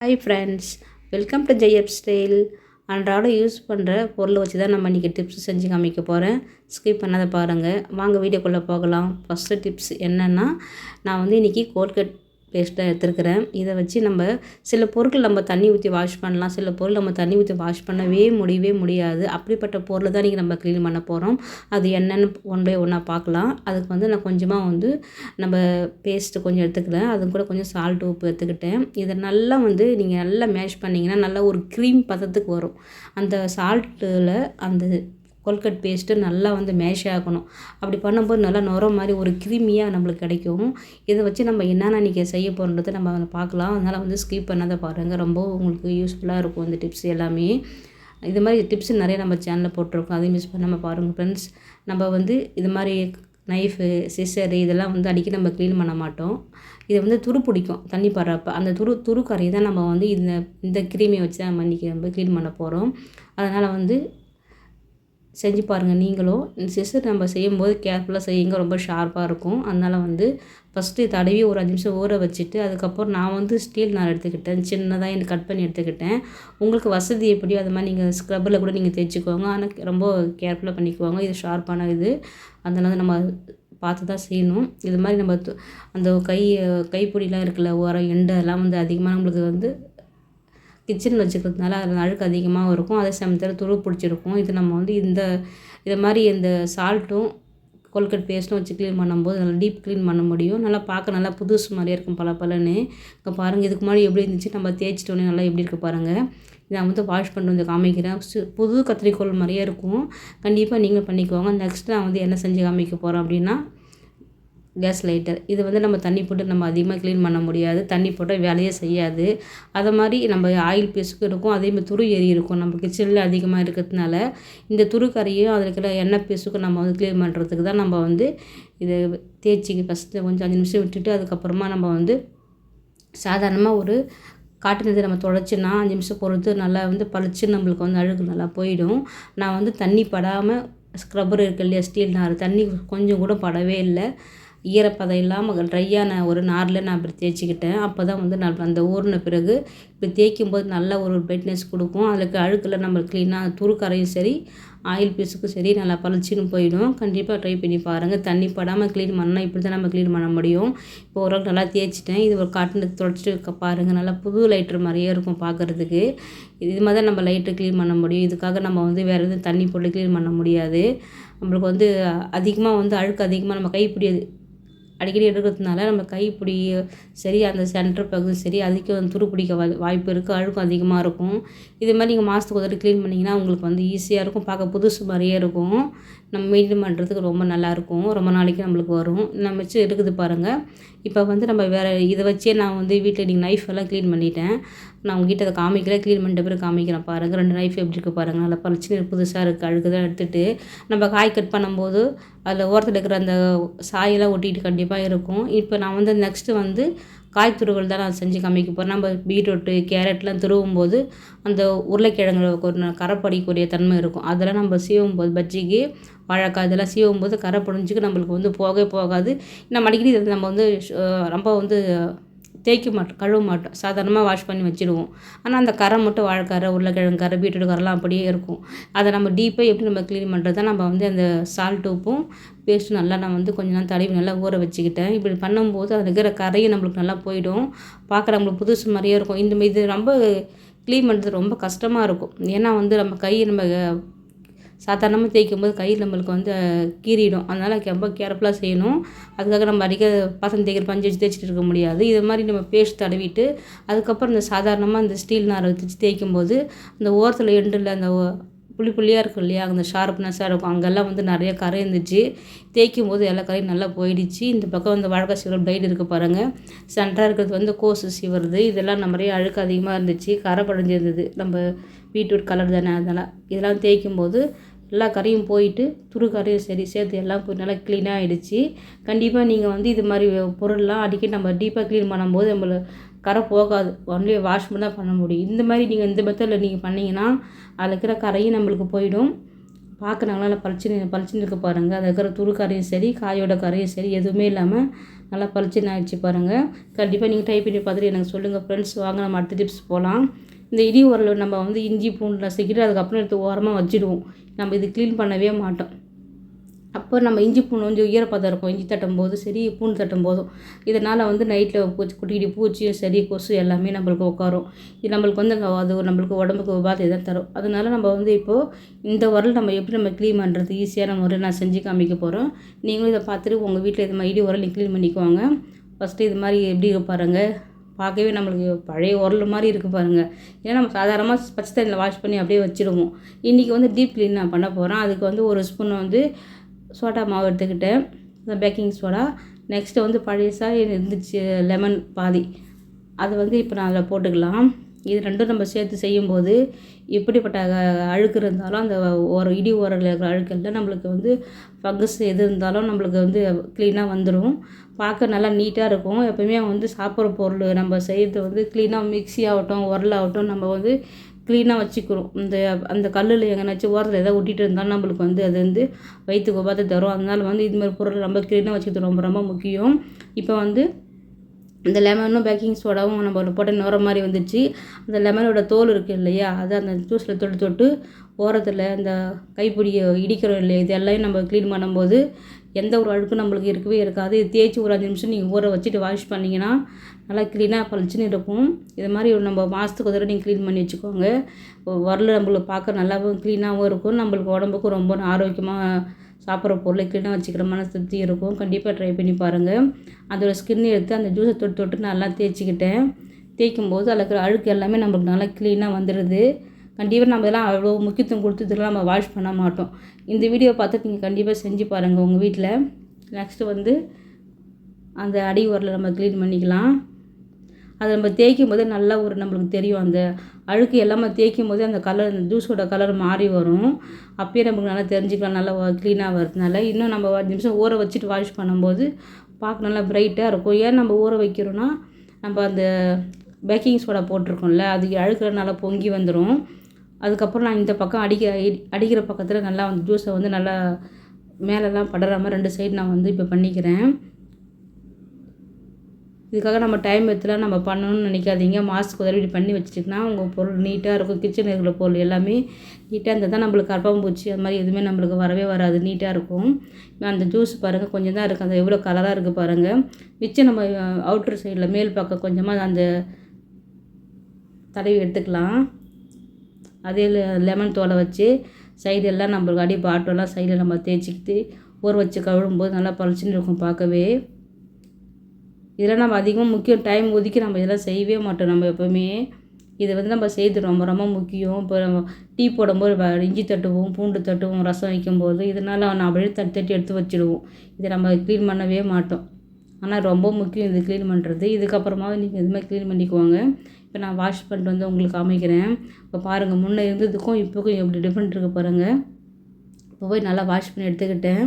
Hi friends welcome to ஜெயப் style அன்றாடம் use பண்ணுற பொருளை வச்சு தான் நம்ம இன்றைக்கி டிப்ஸ் செஞ்சு காமிக்க போகிறேன் ஸ்கிப் பண்ணாத பாருங்கள் வாங்க வீடியோக்குள்ளே போகலாம். ஃபஸ்ட்டு டிப்ஸ் என்னென்னா நான் வந்து இன்றைக்கி கோல்கட் பேஸ்ட்டாக எடுத்துருக்கிறேன். இதை வச்சு நம்ம சில பொருட்கள் நம்ம தண்ணி ஊற்றி வாஷ் பண்ணலாம். சில பொருள் நம்ம தண்ணி ஊற்றி வாஷ் பண்ணவே முடியவே முடியாது. அப்படிப்பட்ட பொருளை தான் இன்றைக்கி நம்ம க்ளீன் பண்ண போகிறோம் அது என்னென்னு ஒன் பை ஒன்றா பார்க்கலாம். அதுக்கு வந்து நான் கொஞ்சமாக வந்து நம்ம பேஸ்ட்டு கொஞ்சம் எடுத்துக்கிறேன். அது கூட கொஞ்சம் சால்ட் உப்பு எடுத்துக்கிட்டேன். இதை நல்லா வந்து நீங்கள் நல்லா மேஷ் பண்ணிங்கன்னா நல்லா ஒரு க்ரீம் பதத்துக்கு வரும். அந்த சால்ட்டில் அந்த கொல்கட் பேஸ்ட்டு நல்லா வந்து மேஷ் ஆகணும். அப்படி பண்ணும்போது நல்லா நுர மாதிரி ஒரு கிருமியாக நம்மளுக்கு கிடைக்கும். இதை வச்சு நம்ம என்னென்ன இன்றைக்கி செய்ய போகிறத நம்ம அதை பார்க்கலாம். அதனால் வந்து ஸ்கிப் பண்ணாத பாருங்கள் ரொம்ப உங்களுக்கு யூஸ்ஃபுல்லாக இருக்கும் இந்த டிப்ஸ் எல்லாமே. இது மாதிரி டிப்ஸ் நிறைய நம்ம சேனலில் போட்டிருக்கோம். அதையும் மிஸ் பண்ணாமல் பாருங்கள் ஃப்ரெண்ட்ஸ் நம்ம வந்து இது மாதிரி நைஃபு சிசரு இதெல்லாம் வந்து அடிக்கடி நம்ம க்ளீன் பண்ண மாட்டோம். இதை வந்து துரு பிடிக்கும். தண்ணி படுறப்ப அந்த துரு துரு கரையை தான் நம்ம வந்து இந்த இந்த கிருமியை வச்சு தான் நம்ம இன்றைக்கி நம்ம க்ளீன் பண்ண போகிறோம் அதனால் வந்து செஞ்சு பாருங்கள் நீங்களும். சிஸ்டர் நம்ம செய்யும்போது கேர்ஃபுல்லாக செய்யுங்க. ரொம்ப ஷார்ப்பாக இருக்கும். அதனால் வந்து ஃபஸ்ட்டு தடவி ஒரு அஞ்சு நிமிஷம் ஊற வச்சுட்டு அதுக்கப்புறம் நான் வந்து ஸ்டீல் நார் எடுத்துக்கிட்டேன். சின்னதாக எனக்கு கட் பண்ணி எடுத்துக்கிட்டேன். உங்களுக்கு வசதி எப்படியோ அது மாதிரி நீங்கள் ஸ்க்ரப்பில் கூட நீங்கள் தைச்சிக்கோங்க ஆனால் ரொம்ப கேர்ஃபுல்லாக பண்ணிக்குவாங்க. இது ஷார்ப்பான இது. அதனால் நம்ம பார்த்து தான் செய்யணும். இது மாதிரி நம்ம அந்த கை கைப்பிடிலாம் இருக்குல்ல ஓரம் எண்டெல்லாம் வந்து அதிகமாக நம்மளுக்கு வந்து கிச்சனில் வச்சுக்கிறதுனால அதில் அழுக்கு அதிகமாக இருக்கும். அதே சமயத்தில் துரு பிடிச்சிருக்கும். இது நம்ம வந்து இந்த இது மாதிரி இந்த சால்ட்டும் கோல்கட் பேஸ்ட்டும் வச்சு க்ளீன் பண்ணும்போது நல்லா டீப் க்ளீன் பண்ண முடியும். நல்லா பார்க்க நல்லா புதுசு மாதிரியே இருக்கும் பல பலன்னு. இப்போ பாருங்கள் இதுக்கு முன்னாடி எப்படி இருந்துச்சு? நம்ம தேய்ச்சிட்டோன்னே நல்லா எப்படி இருக்குது பாருங்கள் இதை வந்து வாஷ் பண்ணி வந்து காமிக்கிறேன். புது கத்திரிக்கோள் மாதிரியே இருக்கும். கண்டிப்பாக நீங்கள் பண்ணிக்குவாங்க நெக்ஸ்ட் நான் வந்து என்ன செஞ்சு காமிக்க போகிறேன் அப்படின்னா கேஸ் லைட்டர் இது வந்து நம்ம தண்ணி போட்டு நம்ம அதிகமாக க்ளீன் பண்ண முடியாது. தண்ணி போட்டால் வேலையே செய்யாது. அதை மாதிரி நம்ம ஆயில் பீஸுக்கும் இருக்கும். அதேமாதிரி துரு எரி இருக்கும். நம்ம கிச்சனில் அதிகமாக இருக்கிறதுனால இந்த துரு கரையும் அதில் இருக்கிற எண்ணெய் பீஸுக்கும் நம்ம வந்து க்ளீன் பண்ணுறதுக்கு தான் நம்ம வந்து இதை தேய்ச்சி ஃபஸ்ட்டு கொஞ்சம் அஞ்சு நிமிஷம் விட்டுட்டு அதுக்கப்புறமா நம்ம வந்து சாதாரணமாக ஒரு காட்டன் இதை நம்ம தொடச்சின்னா அஞ்சு நிமிஷம் பொறுத்து நல்லா வந்து பளிச்சு நம்மளுக்கு வந்து அழுகு நல்லா போயிடும். நான் வந்து தண்ணி படாமல் ஸ்க்ரப்பர் இருக்கு இல்லையா ஸ்டீல் நார் தண்ணி கொஞ்சம் கூட படவே இல்லை. ஈரப்பதம் இல்லாமல் ட்ரையான ஒரு நாரில் நான் இப்படி தேய்ச்சிக்கிட்டேன். அப்போ தான் வந்து நான் அந்த ஊறின பிறகு இப்படி தேய்க்கும் போது நல்ல ஒரு பிரைட்னஸ் கொடுக்கும். அதுக்கு அழுக்கில் நம்ம க்ளீனாக துருக்கரையும் சரி ஆயில் பீஸுக்கும் சரி நல்லா பளிச்சுன்னு போயிடும். கண்டிப்பாக ட்ரை பண்ணி பாருங்கள் தண்ணி படாமல் க்ளீன் பண்ணால் இப்படி தான் நம்ம க்ளீன் பண்ண முடியும். இப்போ ஓரளவுக்கு நல்லா தேய்ச்சிட்டேன். இது ஒரு காட்டன் தொடச்சிட்டு பாருங்கள் நல்லா புது லைட்ரு மாதிரியே இருக்கும் பார்க்குறதுக்கு இது மாதிரி தான் நம்ம லைட்டை க்ளீன் பண்ண முடியும். இதுக்காக நம்ம வந்து வேறு எதுவும் தண்ணி போட்டு க்ளீன் பண்ண முடியாது. நம்மளுக்கு வந்து அதிகமாக வந்து அழுக்கு அதிகமாக நம்ம கைப்பிடி அடிக்கடி எடுக்கிறதுனால நம்ம கை இப்படி சரி அந்த சென்டர் பகுதி சரி அதுக்கு வந்து துரு பிடிக்க வாய்ப்பு இருக்குது அழுக்கும் அதிகமாக இருக்கும். இது மாதிரி நீங்கள் மாதத்துக்கு ஒரு க்ளீன் பண்ணிங்கன்னா உங்களுக்கு வந்து ஈஸியாக இருக்கும். பார்க்க புதுசு மாதிரியே இருக்கும். நம்ம மெயின்டைன் பண்ணுறதுக்கு ரொம்ப நல்லாயிருக்கும் ரொம்ப நாளைக்கு நம்மளுக்கு வரும். நம்ம வச்சு இருக்குது பாருங்கள் இப்போ வந்து நம்ம வேறு இதை வச்சே நான் வந்து வீட்டில் நீங்கள் நைஃப் எல்லாம் க்ளீன் பண்ணிட்டேன். நான் உங்ககிட்ட அதை காமிக்கல க்ளீன் பண்ணிட்ட பிறகு காமிக்கிறேன் பாருங்கள் ரெண்டு நைஃப் எப்படி இருக்குது பாருங்கள் நல்லா பளிச்சுன்னு புதுசாக இருக்குது அழுக்கு தான் எடுத்துகிட்டு நம்ம காய் கட் பண்ணும்போது அதில் ஓரத்தில் இருக்கிற அந்த சாயெல்லாம் ஒட்டிகிட்டு கண்டிப்பாக இருக்கும். இப்போ நான் வந்து நெக்ஸ்ட்டு வந்து காய் துருவல் தான் நான் செஞ்சு காமிக்க போகிறேன் நம்ம பீட்ரூட்டு கேரட்லாம் துருவும் போது அந்த உருளைக்கிழங்குல ஒரு கரைப்படிக்கூடிய தன்மை இருக்கும். அதெல்லாம் நம்ம சீவும் போது பஜ்ஜிக்கு வாழைக்காய் இதெல்லாம் சீவும் போது கரை பொடிஞ்சுக்கு நம்மளுக்கு வந்து போகவே போகாது. நம்ம அடிக்கடி நம்ம வந்து ரொம்ப வந்து தேய்க்க மாட்டோம் கழுவ மாட்டோம். சாதாரணமாக வாஷ் பண்ணி வச்சுடுவோம் ஆனால் அந்த கரை மட்டும் வாழைக்கரை உருளைக்கிழங்கு கரை பீட்ரூட் கரெலாம் அப்படியே இருக்கும். அதை நம்ம டீப்பாக எப்படி நம்ம க்ளீன் பண்ணுறது நம்ம வந்து அந்த சால்ட் உப்பும் பேஸ்ட்டும் நல்லா நான் வந்து கொஞ்சம் நாள் தடவி நல்லா ஊற வச்சுக்கிட்டேன். இப்படி பண்ணும்போது அதில் இருக்கிற கரையும் நம்மளுக்கு நல்லா போயிடும். பார்க்க நம்மளுக்கு புதுசு மாதிரியே இருக்கும். இந்த இது ரொம்ப க்ளீன் பண்ணுறது ரொம்ப கஷ்டமாக இருக்கும். ஏன்னா வந்து நம்ம கையை நம்ம சாதாரணமாக தேய்க்கும் போது கையில் நம்மளுக்கு வந்து கீறிடும். அதனால் ரொம்ப கேர்ஃபுல்லாக செய்யணும். அதுக்காக நம்ம அடிக்க பாத்திரம் தேய்க்கிற பஞ்சு வச்சு தேய்ச்சிட்டு இருக்க முடியாது. இது மாதிரி நம்ம பேஸ்ட் தடவிட்டு அதுக்கப்புறம் இந்த சாதாரணமாக இந்த ஸ்டீல் நாரை வச்சு தேய்க்கும் போது அந்த ஓரத்தில் எண்டில் அந்த புள்ளி புள்ளியாக இருக்கும் இல்லையா? அந்த ஷார்ப்னஸாக இருக்கும். அங்கெல்லாம் வந்து நிறைய கரை இருந்துச்சு. தேய்க்கும் போது எல்லா கரையும் நல்லா போயிடுச்சு. இந்த பக்கம் வந்து வாழைக்காய் சீவர் பிளைடு இருக்க பாருங்கள் சென்டராக இருக்கிறது வந்து கோசு சிவருது. இதெல்லாம் நிறைய அழுக்கு அதிகமாக இருந்துச்சு. கரை படைஞ்சிருந்தது. நம்ம பீட்ரூட் கலர் தானே? அதெல்லாம் இதெல்லாம் தேய்க்கும் போது எல்லா கரையும் போயிட்டு துரு கரையும் சரி சேர்த்து எல்லாம் போய் நல்லா க்ளீனாக ஆகிடுச்சு கண்டிப்பாக நீங்கள் வந்து இது மாதிரி பொருள்லாம் அடிக்கடி நம்ம டீப்பாக க்ளீன் பண்ணும்போது நம்மளை கரை போகாது. ஒன்லி வாஷ் பண்ணி தான் பண்ண முடியும். இந்த மாதிரி நீங்கள் இந்த மெத்தடில் நீங்கள் பண்ணிங்கன்னா அதில் இருக்கிற கரையும் நம்மளுக்கு போயிடும். பார்க்குறாங்களா நல்லா பளிச்சுன்னு பளிச்சுன்னு இருக்க பாருங்கள் அதில் இருக்கிற துரு கரையும் சரி காயோட கரையும் சரி எதுவுமே இல்லாமல் நல்லா பளிச்சுன்னு ஆயிடுச்சு பாருங்கள் கண்டிப்பாக நீங்கள் டைப் பண்ணி பார்த்துட்டு எனக்கு சொல்லுங்கள் ஃப்ரெண்ட்ஸ் வாங்க நம்ம அடுத்த டிப்ஸ் போகலாம் இந்த இடி உரலை நம்ம வந்து இஞ்சி பூண்டு நசுக்கிட்டு அதுக்கப்புறம் எடுத்து ஓரமாக வச்சுடுவோம். நம்ம இது க்ளீன் பண்ணவே மாட்டோம். அப்போ நம்ம இஞ்சி பூண்டு கொஞ்சம் ஈரப்பதம் இருக்கும். இஞ்சி தட்டும் போது சரி பூண்டு தட்டும் போதும். இதனால் வந்து நைட்டில் பூச்சி குட்டி குட்டி பூச்சியும் சரி கொசு எல்லாமே நம்மளுக்கு உட்காரும் இது நம்மளுக்கு வந்து அது நம்மளுக்கு உடம்புக்கு உபாதை தான் தரும். அதனால நம்ம வந்து இப்போது இந்த உரல் நம்ம எப்படி நம்ம க்ளீன் பண்ணுறது ஈஸியான முறையில் நான் செஞ்சு காமிக்க போகிறோம் நீங்களும் இதை பார்த்துட்டு உங்கள் வீட்டில் இது மாதிரி இடி உரல் க்ளீன் பண்ணிக்குவாங்க ஃபஸ்ட்டு இது மாதிரி எப்படி பாருங்கள் பார்க்கவே நம்மளுக்கு பழைய உரல் மாதிரி இருக்குது பாருங்கள் ஏன்னா நம்ம சாதாரணமாக பச்சை தண்ணியில் வாஷ் பண்ணி அப்படியே வச்சுருவோம். இன்றைக்கி வந்து டீப் க்ளீன் நான் பண்ண போகிறேன் அதுக்கு வந்து ஒரு ஸ்பூன் வந்து சோடா மாவு எடுத்துக்கிட்டேன். பேக்கிங் சோடா நெக்ஸ்ட்டு வந்து பழையசாக இருந்துச்சு லெமன் பாதி. அது வந்து இப்போ நான் அதில் போட்டுக்கலாம். இது ரெண்டும் நம்ம சேர்த்து செய்யும்போது எப்படிப்பட்ட அழுக்கு இருந்தாலும் அந்த ஒரு இடி ஓரில் இருக்கிற அழுக்கெல்லாம் நம்மளுக்கு வந்து ஃபங்கஸ் எது இருந்தாலும் நம்மளுக்கு வந்து க்ளீனாக வந்துடும் பார்க்க நல்லா நீட்டாக இருக்கும். எப்பவுமே வந்து சாப்பிட்ற பொருள் நம்ம செய்கிறது வந்து க்ளீனாக மிக்ஸி ஆகட்டும் உரல் ஆகட்டும் நம்ம வந்து க்ளீனாக வச்சுக்கிறோம். இந்த அந்த கல்லில் எங்கேனாச்சும் ஓரத்தில் எதாவது ஒட்டிகிட்டு இருந்தாலும் நம்மளுக்கு வந்து அது வந்து வயிற்றுக்கு உபாதை தரும். அதனால் வந்து இதுமாதிரி பொருள் நம்ம க்ளீனாக வச்சுக்கிறது ரொம்ப ரொம்ப முக்கியம். இப்போ வந்து இந்த லெமனும் பேக்கிங் சோடாவும் நம்ம ஒன்று போட்ட நுர மாதிரி வந்துச்சு. அந்த லெமனோட தோல் இருக்குது இல்லையா? அதை அந்த ஜூஸில் தொட்டு தொட்டு ஓரத்தில் அந்த கைப்பிடியை இடிக்கிறோம் இல்லையா? இது எல்லாம் நம்ம க்ளீன் பண்ணும்போது எந்த ஒரு அழுக்கும் நம்மளுக்கு இருக்கவே இருக்காது. இது தேய்ச்சி ஒரு அஞ்சு நிமிஷம் நீங்கள் ஊற வச்சுட்டு வாஷ் பண்ணிங்கன்னா நல்லா க்ளீனாக பளிச்சுன்னு இருக்கும். இது மாதிரி நம்ம மாதத்துக்கு ஒரு தடவை நீங்கள் க்ளீன் பண்ணி வச்சுக்கோங்க. வரல நம்மளுக்கு பார்க்க நல்லாவும் க்ளீனாகவும் இருக்கும். நம்மளுக்கு உடம்புக்கும் ரொம்ப ஆரோக்கியமாக சாப்பிட்ற பொருளை க்ளீனாக வச்சுக்கிற மன திருப்தி இருக்கும். கண்டிப்பாக ட்ரை பண்ணி பாருங்கள் அதோட ஸ்கின் எடுத்து அந்த ஜூஸை தொட்டு தொட்டு நல்லா தேய்ச்சிக்கிட்டேன். தேய்க்கும் போது அதில் இருக்கிற அழுக்கு எல்லாமே நம்மளுக்கு நல்லா க்ளீனாக வந்துடுது கண்டிப்பாக நம்ம இதெல்லாம் அவ்வளோ முக்கியத்துவம் கொடுத்து இதெல்லாம் நம்ம வாஷ் பண்ண மாட்டோம். இந்த வீடியோ பார்த்து நீங்கள் கண்டிப்பாக செஞ்சு பாருங்கள் உங்கள் வீட்டில் நெக்ஸ்ட்டு வந்து அந்த அடி உரலை நம்ம க்ளீன் பண்ணிக்கலாம். அதை நம்ம தேய்க்கும் போது நல்லா ஒரு நம்மளுக்கு தெரியும். அந்த அழுக்கு எல்லாமே தேய்க்கும் போது அந்த கலர் அந்த ஜூஸோட கலர் மாறி வரும். அப்பயே நமக்கு நல்லா தெரிஞ்சுக்கலாம் நல்லா க்ளீனாக வரதுனால இன்னும் நம்ம நிமிஷம் ஊற வச்சுட்டு வாஷ் பண்ணும்போது பார்க்க நல்லா பிரைட்டாக இருக்கும். ஏன் நம்ம ஊற வைக்கிறோன்னா நம்ம அந்த பேக்கிங் சோடா போட்டிருக்கோம்ல அது அழுக்கில் நல்லா பொங்கி வந்துடும் அதுக்கப்புறம் நான் இந்த பக்கம் அடிக்க அடிக்கிற பக்கத்தில் நல்லா அந்த ஜூஸை வந்து நல்லா மேலெல்லாம் படுற மாதிரி ரெண்டு சைடு நான் வந்து இப்போ பண்ணிக்கிறேன். இதுக்காக நம்ம டைம் எடுத்துலாம் நம்ம பண்ணணும்னு நினைக்காதீங்க. மாதத்துக்கு உதவி பண்ணி வச்சுட்டிங்கன்னா உங்கள் பொருள் நீட்டாக இருக்கும். கிச்சனில் இருக்கிற பொருள் எல்லாமே நீட்டாக இருந்தால் தான் நம்மளுக்கு கரப்பாம்பூச்சி அது மாதிரி எதுவுமே நம்மளுக்கு வரவே வராது. நீட்டாக இருக்கும். அந்த ஜூஸ் பாருங்கள் கொஞ்சம் தான் இருக்குது அந்த எவ்வளோ கலராக இருக்குது பாருங்கள் மிச்சம் நம்ம அவுட்டர் சைடில் மேல் பக்கம் கொஞ்சமாக அந்த தடவி எடுத்துக்கலாம். அதே லெமன் தோலை வச்சு சைடு எல்லாம் நம்மளுக்கு அடி பாட்டெல்லாம் சைடில் நம்ம தேய்ச்சிக்கிட்டு ஊற வச்சு கழுவும்போது நல்லா பளிச்சுன்னு இருக்கும் பார்க்கவே. இதெல்லாம் நம்ம அதிகமாக முக்கியம் டைம் ஒதுக்கி நம்ம இதெல்லாம் செய்யவே மாட்டோம். நம்ம எப்போவுமே இதை வந்து நம்ம செய்து ரொம்ப ரொம்ப முக்கியம். இப்போ நம்ம டீ போடும்போது இஞ்சி தட்டுவோம் பூண்டு தட்டுவோம் ரசம் வைக்கும்போது இதனால் நான் அப்படியே தட்டி தட்டி எடுத்து வச்சுடுவோம். இதை நம்ம க்ளீன் பண்ணவே மாட்டோம். ஆனால் ரொம்ப முக்கியம் இது க்ளீன் பண்ணுறது இதுக்கப்புறமா நீங்கள் இதுமாதிரி க்ளீன் பண்ணிக்குவாங்க. இப்போ நான் வாஷ் பண்ணிட்டு வந்து உங்களுக்கு காமிக்கிறேன். இப்போ பாருங்கள் முன்னே இருந்ததுக்கும் இப்போக்கும் எப்படி டிஃப்ரெண்ட் இருக்குது பாருங்கள் இப்போ போய் நல்லா வாஷ் பண்ணி எடுத்துக்கிட்டேன்.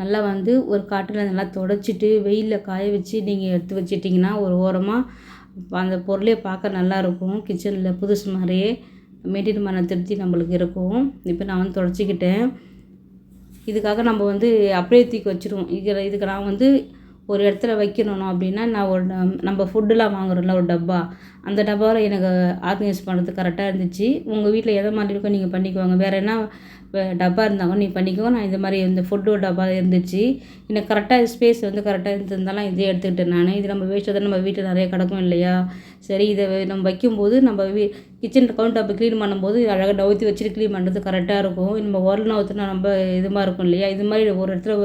நல்லா வந்து ஒரு காட்டில் நல்லா தொடச்சிட்டு வெயிலில் காய வச்சு நீங்கள் எடுத்து வச்சிட்டிங்கன்னா ஒரு ஓரமாக அந்த பொருளே பார்க்க நல்லா இருக்கும். கிச்சனில் புதுசு மாதிரியே மெயின்டைன் பண்ண திருப்தி நம்மளுக்கு இருக்கும். இப்போ நான் வந்து தொடச்சிக்கிட்டேன். இதுக்காக நம்ம வந்து அப்படியே தூக்கி வச்சுருவோம். இதில் இதுக்கு நான் வந்து ஒரு இடத்துல வைக்கணும் அப்படின்னா நான் ஒரு நம்ம ஃபுட்டுலாம் வாங்குறோம்ல ஒரு டப்பா. அந்த டப்பாவில் எனக்கு ஆர்கனைஸ் பண்ணுறது கரெக்டாக இருந்துச்சு. உங்கள் வீட்டில் எதை மாதிரி இருக்கோ நீங்கள் பண்ணிக்குவாங்க வேறு என்ன டப்பா இருந்தாங்க நீங்கள் பண்ணிக்கோ நான் இந்த மாதிரி இந்த ஃபுட்டு டப்பா இருந்துச்சு. எனக்கு கரெக்டாக ஸ்பேஸ் வந்து கரெக்டாக இருந்திருந்தாலும் இதே எடுத்துக்கிட்டேன் நான். இது நம்ம வேஸ்ட் தான் நம்ம வீட்டில் நிறைய கிடக்கும் இல்லையா? சரி இதை நம்ம வைக்கும்போது நம்ம வீ கிச்சன் கவுண்ட் டாப்பை க்ளீன் பண்ணும்போது அழகாக நவுத்தி வச்சுட்டு க்ளீன் பண்ணுறது கரெக்டாக இருக்கும். நம்ம உரல் நவுத்துனா ரொம்ப இதுமாக இருக்கும் இல்லையா? இது மாதிரி ஒரு இடத்துல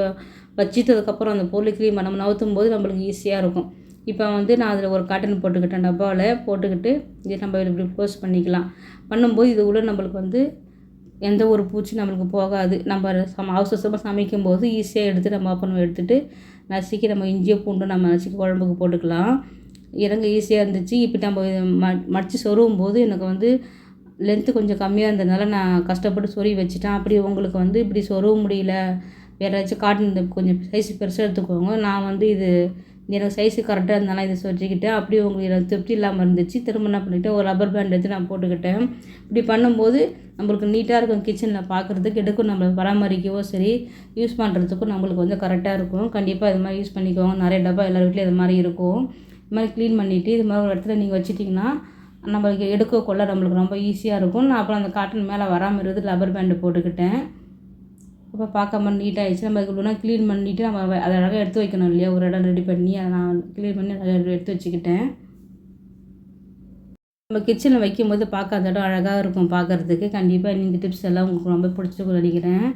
வச்சிட்டதுக்கப்புறம் அந்த பொருளை க்ளீன் பண்ண நவுத்தும் போது நம்மளுக்கு ஈஸியாக இருக்கும். இப்போ வந்து நான் அதில் ஒரு காட்டன் போட்டுக்கிட்டேன் டப்பாவில் போட்டுக்கிட்டு இதை நம்ம இப்படி க்ளோஸ் பண்ணிக்கலாம். பண்ணும்போது இது உள்ள நம்மளுக்கு வந்து எந்த ஒரு பூச்சி நம்மளுக்கு போகாது. நம்ம சம அவசரமாக சமைக்கும் போது ஈஸியாக எடுத்து நம்ம அப்பனும் எடுத்துகிட்டு நசுக்கி நம்ம இஞ்சியை பூண்டு நம்ம நசுக்கி குழம்புக்கு போட்டுக்கலாம். இறங்க ஈஸியாக இருந்துச்சு. இப்போ நம்ம ம மடித்து சொருவும் போது எனக்கு வந்து லென்த்து கொஞ்சம் கம்மியாக இருந்ததுனால நான் கஷ்டப்பட்டு சொருவி வச்சுட்டேன். அப்படி உங்களுக்கு வந்து இப்படி சொருவ முடியல. வேறு ஏதாச்சும் காட்டன் கொஞ்சம் சைஸ் பெருசாக எடுத்துக்கோங்க. நான் வந்து இது எனக்கு சைஸு கரெக்டாக இருந்தாலும் இதை சொல்லிக்கிட்டேன் அப்படியே உங்களுக்கு எனக்கு திருப்தி இல்லாமல் இருந்துச்சு. திரும்ப என்ன பண்ணிக்கிட்டேன் ஒரு ரப்பர் பேண்ட் எடுத்து நான் போட்டுக்கிட்டேன். இப்படி பண்ணும்போது நம்மளுக்கு நீட்டாக இருக்கும் கிச்சனில் பார்க்குறதுக்கு எடுக்கும் நம்மளை பராமரிக்கவோ சரி யூஸ் பண்ணுறதுக்கும் நம்மளுக்கு வந்து கரெக்டாக இருக்கும். கண்டிப்பாக இது மாதிரி யூஸ் பண்ணிக்கோங்க. நிறைய டப்பா எல்லார் வீட்லேயும் இது மாதிரி இருக்கும். இது மாதிரி க்ளீன் பண்ணிவிட்டு இது மாதிரி ஒரு இடத்துல நீங்கள் வச்சிட்டிங்கன்னா நம்மளுக்கு எடுக்க கொள்ள நம்மளுக்கு ரொம்ப ஈஸியாக இருக்கும். நான் அப்புறம் அந்த காட்டன் மேலே வராமல் இருந்து ரப்பர் பேண்டு போட்டுக்கிட்டேன். அப்போ பார்க்காம நீட்டாகிடுச்சு நம்ம இதுக்கு க்ளீன் பண்ணிவிட்டு நம்ம அதை அழகாக எடுத்து வைக்கணும் இல்லையா? ஒரு இடம் ரெடி பண்ணி அதை நான் க்ளீன் பண்ணி அழகாக எடுத்து வச்சுக்கிட்டேன். நம்ம கிச்சனில் வைக்கும்போது பார்க்க அந்த இடம் அழகாக இருக்கும் பார்க்குறதுக்கு. கண்டிப்பாக இந்த டிப்ஸ் எல்லாம் உங்களுக்கு ரொம்ப பிடிச்சிருக்கும் நினைக்கிறேன்.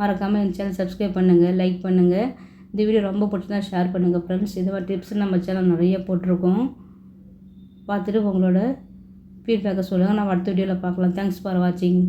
மறக்காமல் இந்த சேனல் சப்ஸ்கிரைப் பண்ணுங்கள் லைக் பண்ணுங்கள் இந்த வீடியோ ரொம்ப பிடிச்சிருந்தா ஷேர் பண்ணுங்கள் ஃப்ரெண்ட்ஸ் இது மாதிரி டிப்ஸ் நம்ம சேனல் நிறைய போட்டிருக்கோம். பார்த்துட்டு உங்களோட ஃபீட்பேக்கை சொல்லுங்கள் நம்ம அடுத்த வீடியோவில் பார்க்கலாம். தேங்க்ஸ் ஃபார் வாட்சிங்